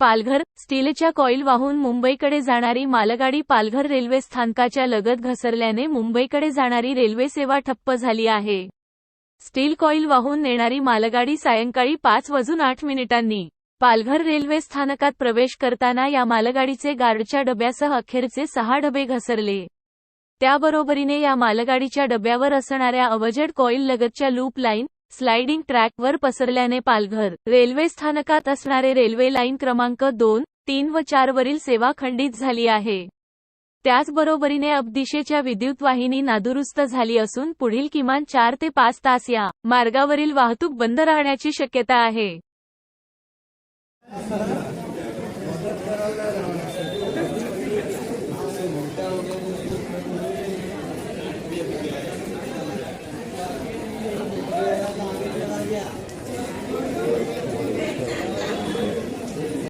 पालघर स्टीलच्या कॉईल वाहून मुंबईकडे जाणारी मालगाडी पालघर रेल्वे स्थानकाच्या लगत घसरल्याने मुंबईकडे जाणारी रेल्वे सेवा ठप्प झाली आहे. स्टील कॉईल वाहून नेणारी मालगाडी सायंकाळी पाच वाजून आठ मिनिटांनी. पालघर रेल्वे स्थानकात प्रवेश करताना या मालगाडीचे गार्डच्या डब्यासह अखेरचे सहा डबे घसरले. त्याबरोबरीने या मालगाडीच्या डब्यावर असणाऱ्या अवजड कॉईल लगतच्या लूप लाईन स्लाइडिंग ट्रॅकवर पसरल्याने पालघर रेल्वे स्थानकात असणारे रेल्वे लाईन क्रमांक दोन तीन व चार वरील सेवा खंडित झाली आहे. त्याचबरोबरीने अपदिशेच्या विद्युत वाहिनी नादुरुस्त झाली असून पुढील किमान चार ते पाच तास या मार्गावरील वाहतूक बंद राहण्याची शक्यता आहे.